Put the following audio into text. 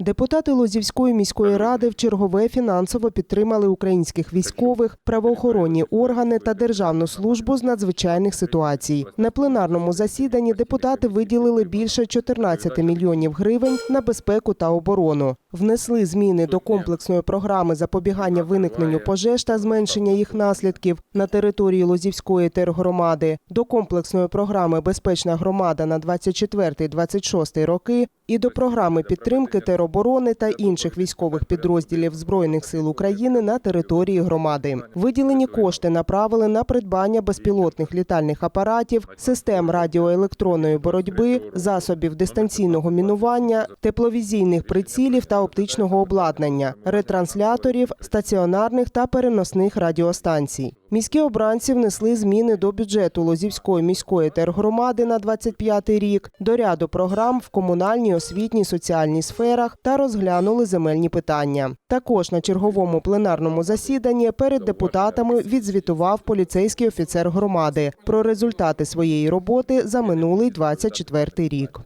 Депутати Лозівської міської ради в чергове фінансово підтримали українських військових, правоохоронні органи та державну службу з надзвичайних ситуацій. На пленарному засіданні депутати виділили більше 14 мільйонів гривень на безпеку та оборону. Внесли зміни до комплексної програми запобігання виникненню пожеж та зменшення їх наслідків на території Лозівської тергромади, до комплексної програми Безпечна громада на 24-26 роки і до програми підтримки тероборони та інших військових підрозділів Збройних сил України на території громади. Виділені кошти направили на придбання безпілотних літальних апаратів, систем радіоелектронної боротьби, засобів дистанційного мінування, тепловізійних прицілів та оптичного обладнання, ретрансляторів, стаціонарних та переносних радіостанцій. Міські обранці внесли зміни до бюджету Лозівської міської тергромади на 25 рік, до ряду програм в комунальній, освітній, соціальній сферах та розглянули земельні питання. Також на черговому пленарному засіданні перед депутатами відзвітував поліцейський офіцер громади про результати своєї роботи за минулий 24 рік.